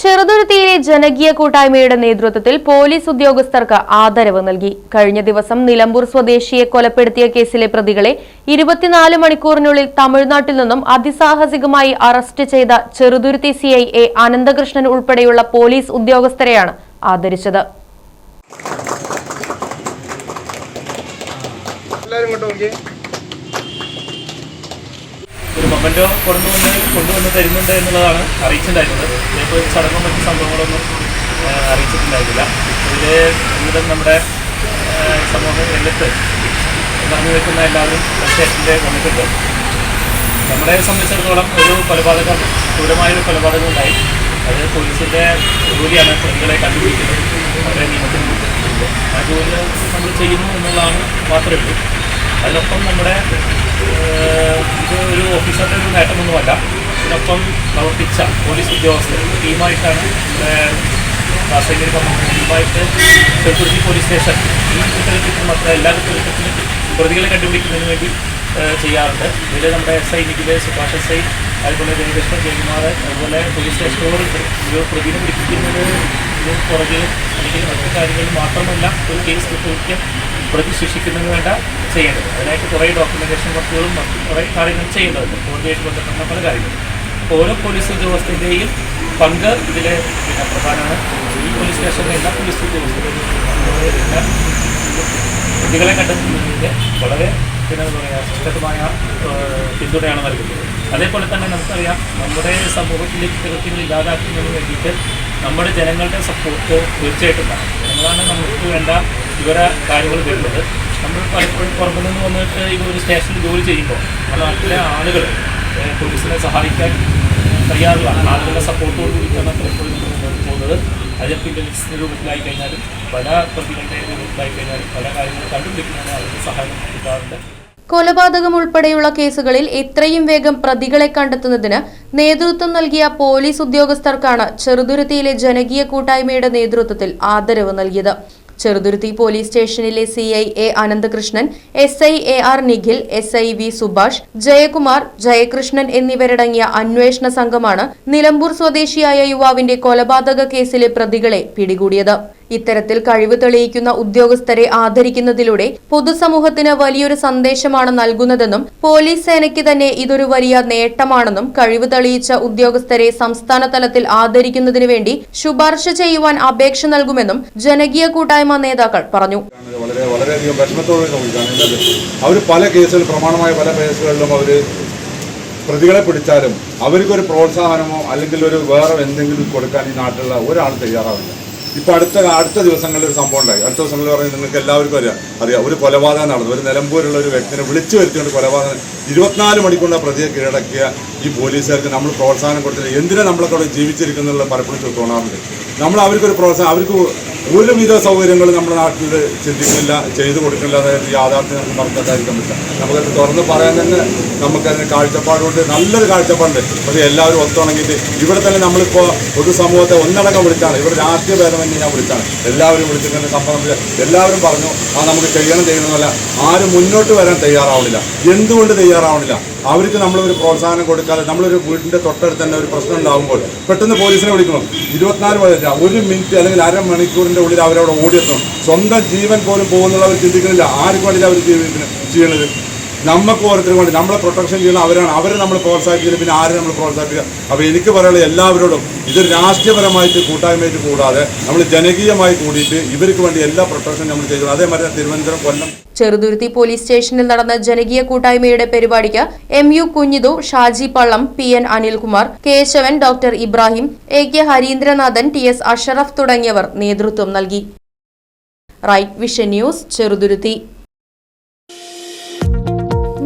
ചെറുതുരുത്തിയിലെ ജനകീയ കൂട്ടായ്മയുടെ നേതൃത്വത്തിൽ പോലീസ് ഉദ്യോഗസ്ഥർക്ക് ആദരവ് നൽകി. കഴിഞ്ഞ ദിവസം നിലമ്പൂർ സ്വദേശിയെ കൊലപ്പെടുത്തിയ കേസിലെ പ്രതികളെ ഇരുപത്തിനാല് മണിക്കൂറിനുള്ളിൽ തമിഴ്നാട്ടിൽ നിന്നും അതിസാഹസികമായി അറസ്റ്റ് ചെയ്ത Cheruthuruthy C I A Ananthakrishnan ഉൾപ്പെടെയുള്ള പോലീസ് ഉദ്യോഗസ്ഥരെയാണ് ആദരിച്ചത്. എല്ലാവരും ഒരു മൊമെന്റോ കൊണ്ടുവന്ന് കൊണ്ടുവന്ന് തരുന്നുണ്ട് എന്നുള്ളതാണ് അറിയിച്ചിട്ടുണ്ടായിരുന്നത്. ഇപ്പോൾ ചടങ്ങും മറ്റു സംഭവങ്ങളൊന്നും അറിയിച്ചിട്ടുണ്ടായിരുന്നില്ല. ഇതിൽ ഇവിടെ നമ്മുടെ സമൂഹ രംഗത്ത് പറഞ്ഞു നിൽക്കുന്ന എല്ലാവരും സ്റ്റേഷന്റെ വന്നിട്ടുണ്ട്. നമ്മളെ സംബന്ധിച്ചിടത്തോളം ഒരു കൊലപാതകം ക്രൂരമായൊരു കൊലപാതകം ഉണ്ടായി. അത് പോലീസിന്റെ ജോലിയാണ് പ്രതികളെ കണ്ടുപിടിക്കുന്നത്. അവരെ നിയമത്തിന് ആ ജോലി നമ്മൾ ചെയ്യുന്നു എന്നുള്ളതാണ് മാത്രമേ ഉള്ളൂ. അതിനൊപ്പം നമ്മുടെ ഇത് ഒരു ഓഫീസറുടെ ഒരു നേട്ടമൊന്നുമല്ല. ഇതിനൊപ്പം പ്രവർത്തിച്ച പോലീസ് ഉദ്യോഗസ്ഥർ ടീമായിട്ടാണ് രാഷ്ട്രീയ ടീമായിട്ട് ചെറുപ്പുരുത്തി പോലീസ് സ്റ്റേഷൻ ഈ കുറ്റകൃത്യത്തിന് മാത്രമല്ല എല്ലാ കുറ്റകൃത്യത്തിനും പ്രതികളെ കണ്ടുപിടിക്കുന്നതിന് വേണ്ടി ചെയ്യാറുണ്ട്. ഇതിൽ നമ്മുടെ S I Nikhil Subhash S I അതുപോലെ ജയകൃഷ്ണൻ ജയകുമാർ അതുപോലെ പോലീസ് സ്റ്റേഷനുകളുണ്ട് ഒരു പ്രതിനെ പിടിപ്പിക്കുന്നത് ഇതിന് പുറകിൽ അല്ലെങ്കിൽ മറ്റു കാര്യങ്ങളിൽ മാത്രമല്ല ഒരു കേസ് കുറ്റകൃത്യം പ്രതി ശിക്ഷിക്കുന്നതിന് വേണ്ട ചെയ്യേണ്ടത്. അതിനായിട്ട് കുറേ ഡോക്യുമെന്റേഷൻ വർക്കുകളും മറ്റും കുറേ കാര്യങ്ങൾ ചെയ്യേണ്ടതുണ്ട്. കോടതിയായിട്ട് ബന്ധപ്പെട്ട പല കാര്യങ്ങളും. അപ്പോൾ ഓരോ പോലീസ് ഉദ്യോഗസ്ഥന്റെയും പങ്ക് ഇതിൽ പിന്നെ പ്രധാനമാണ്. ഈ പോലീസ് സ്റ്റേഷനിലെ എല്ലാ പോലീസ് ഉദ്യോഗസ്ഥരുടെയും എല്ലാ പ്രതികളെ കണ്ടെത്തുന്നതിന് വളരെ പിന്നെ എന്താ പറയുക ശക്തമായ പിന്തുണയാണ് നൽകുന്നത്. അതേപോലെ തന്നെ നമുക്കറിയാം നമ്മുടെ സമൂഹത്തിലെ കുറ്റകൃത്യങ്ങൾ ഇല്ലാതാക്കുന്നതിന് വേണ്ടിയിട്ട് നമ്മുടെ ജനങ്ങളുടെ സപ്പോർട്ട് തീർച്ചയായിട്ടും വേണം. ജനങ്ങളാണ് നമുക്ക് വേണ്ട ഇവരെ കാര്യങ്ങൾ വരുന്നത്. നമ്മൾ പലപ്പോഴും പുറത്തു നിന്ന് വന്നിട്ട് ഈ ഒരു സ്റ്റേഷനിൽ ജോലി ചെയ്യുമ്പോൾ നമ്മുടെ നാട്ടിലെ ആളുകൾ പോലീസിനെ സഹായിക്കാൻ തയ്യാറുള്ള ആളുകളുടെ സപ്പോർട്ടോട് കൂടിയിട്ടാണ് പലപ്പോഴും പോകുന്നത്. അത് ഇന്റലിജൻസിന്റെ രൂപത്തിലായി കഴിഞ്ഞാലും പല പ്രതികളുടെ രൂപത്തിലായി കഴിഞ്ഞാലും പല കാര്യങ്ങളും കണ്ടുപിടിക്കുന്നതിന് അവർക്ക് സഹായം കിട്ടാറുണ്ട്. കൊലപാതകം ഉൾപ്പെടെയുള്ള കേസുകളിൽ എത്രയും വേഗം പ്രതികളെ കണ്ടെത്തുന്നതിന് നേതൃത്വം നൽകിയ പോലീസ് ഉദ്യോഗസ്ഥർക്കാണ് ചെറുതുരുത്തിയിലെ ജനകീയ കൂട്ടായ്മയുടെ നേതൃത്വത്തിൽ ആദരവ് നൽകിയത്. ചെറുതുരുത്തി പോലീസ് സ്റ്റേഷനിലെ C I A Ananthakrishnan S I A R Nikhil S I V Subhash Jayakumar Jayakrishnan എന്നിവരടങ്ങിയ അന്വേഷണ സംഘമാണ് നിലമ്പൂർ സ്വദേശിയായ യുവാവിന്റെ കൊലപാതക കേസിലെ പ്രതികളെ പിടികൂടിയത്. ഇത്തരത്തിൽ കഴിവ് തെളിയിക്കുന്ന ഉദ്യോഗസ്ഥരെ ആദരിക്കുന്നതിലൂടെ പൊതുസമൂഹത്തിന് വലിയൊരു സന്ദേശമാണ് നൽകുന്നതെന്നും പോലീസ് സേനയ്ക്ക് തന്നെ ഇതൊരു വലിയ നേട്ടമാണെന്നും കഴിവ് തെളിയിച്ച ഉദ്യോഗസ്ഥരെ സംസ്ഥാന തലത്തിൽ ആദരിക്കുന്നതിനു വേണ്ടി ശുപാർശ ചെയ്യുവാൻ അപേക്ഷ നൽകുമെന്നും ജനകീയ കൂട്ടായ്മ നേതാക്കൾ പറഞ്ഞു. അവർ പല കേസുകൾ പ്രമാണമായ പല കേസുകളിലും അവർ പ്രതികളെ പിടിച്ചാലും അവർക്കൊരു പ്രോത്സാഹനമോ അല്ലെങ്കിൽ ഒരു വേറെ എന്തെങ്കിലും കൊടുക്കാൻ ഈ നാട്ടിലുള്ള ഒരാൾ തയ്യാറാവില്ല. ഇപ്പൊ അടുത്ത അടുത്ത ദിവസങ്ങളിൽ ഒരു സംഭവം ഉണ്ടായി. അടുത്ത ദിവസങ്ങളിൽ പറഞ്ഞാൽ നിങ്ങൾക്ക് എല്ലാവർക്കും അറിയാം. അറിയാം. ഒരു കൊലപാതകം നടന്നു. ഒരു നിലമ്പൂരുള്ള ഒരു വ്യക്തിനെ വിളിച്ചു വരുത്തിക്കൊണ്ട് കൊലപാതകം ഇരുപത്തിനാല് മണിക്കൂർ ആ പ്രതിയെ കീഴടക്കിയ ഈ പോലീസുകാർക്ക് നമ്മൾ പ്രോത്സാഹനം കൊടുത്തില്ല. എന്തിനാ നമ്മളൊക്കെ അവിടെ ജീവിച്ചിരിക്കുന്നുള്ള പലപ്പോഴും തോന്നാറുണ്ട് നമ്മൾ അവർക്കൊരു പ്രോത്സാഹനം അവർക്ക് ഒരുവിധ സൗകര്യങ്ങൾ നമ്മുടെ നാട്ടിൽ ചിന്തിക്കുന്നില്ല ചെയ്തു കൊടുക്കുന്നില്ല അതായത് യാഥാർത്ഥ്യം നമുക്ക് മറക്കാതിരിക്കാൻ പറ്റില്ല. നമുക്കത് തുറന്ന് പറയാൻ തന്നെ നമുക്കതിന് കാഴ്ചപ്പാടുകൊണ്ട് നല്ലൊരു കാഴ്ചപ്പാടുണ്ട്. പക്ഷേ എല്ലാവരും ഒത്തുണങ്ങിയിട്ട് ഇവിടെ തന്നെ നമ്മളിപ്പോൾ പൊതുസമൂഹത്തെ ഒന്നടങ്കം വിളിച്ചാണ്. ഇവിടെ രാഷ്ട്രീയ ഭേദമന്യേ ഞാൻ വിളിച്ചാണ്. എല്ലാവരും വിളിച്ചിട്ടുണ്ട് സംഭവം എല്ലാവരും പറഞ്ഞു ആ നമുക്ക് ചെയ്യണം ചെയ്യണമെന്നല്ല ആരും മുന്നോട്ട് വരാൻ തയ്യാറാവണില്ല. എന്തുകൊണ്ട് തയ്യാറാവണില്ല? അവർക്ക് നമ്മളൊരു പ്രോത്സാഹനം കൊടുക്കാതെ നമ്മളൊരു വീടിന്റെ തൊട്ടടുത്ത് തന്നെ ഒരു പ്രശ്നം ഉണ്ടാകുമ്പോൾ പെട്ടെന്ന് പോലീസിനെ വിളിക്കണം ഇരുപത്തിനാല് മണി ഒരു മിനിറ്റ് അല്ലെങ്കിൽ അരമണിക്കൂറിന്റെ ഉള്ളിൽ അവരവിടെ ഓടിയെത്തണം സ്വന്തം ജീവൻ പോലും പോകുന്നുള്ളവർ ചിന്തിക്കുന്നില്ല. ആർക്കും വേണ്ടിയില്ല അവർ ജീവിക്കുന്നത് ചെയ്യണത്? നമുക്ക് ഓരോരുത്തരും വേണ്ടി നമ്മളെ പ്രൊട്ടക്ഷൻ ചെയ്യുന്ന അവരാണ്. അവരെ നമ്മൾ പ്രോത്സാഹിപ്പിക്കുന്നത് പിന്നെ ആരെ നമ്മൾ പ്രോത്സാഹിപ്പിക്കുക? അപ്പോൾ എനിക്ക് പറയാനുള്ള എല്ലാവരോടും ഇത് രാഷ്ട്രീയപരമായിട്ട് കൂട്ടായ്മയായിട്ട് കൂടാതെ നമ്മൾ ജനകീയമായി കൂടിയിട്ട് ഇവർക്ക് വേണ്ടി എല്ലാ പ്രൊട്ടക്ഷൻ നമ്മൾ ചെയ്തു അതേമാതിരി തിരുവനന്തപുരം കൊല്ലം. ചെറുതുരുത്തി പോലീസ് സ്റ്റേഷനിൽ നടന്ന ജനകീയ കൂട്ടായ്മയുടെ പരിപാടിക്ക് M U Kunhithu Shaji Pallam P N Anilkumar Keshavan doctor Ibrahim A K Harindranathan T S Ashraf തുടങ്ങിയവർ നേതൃത്വം നൽകി. Right vision news Cheruthuruthy.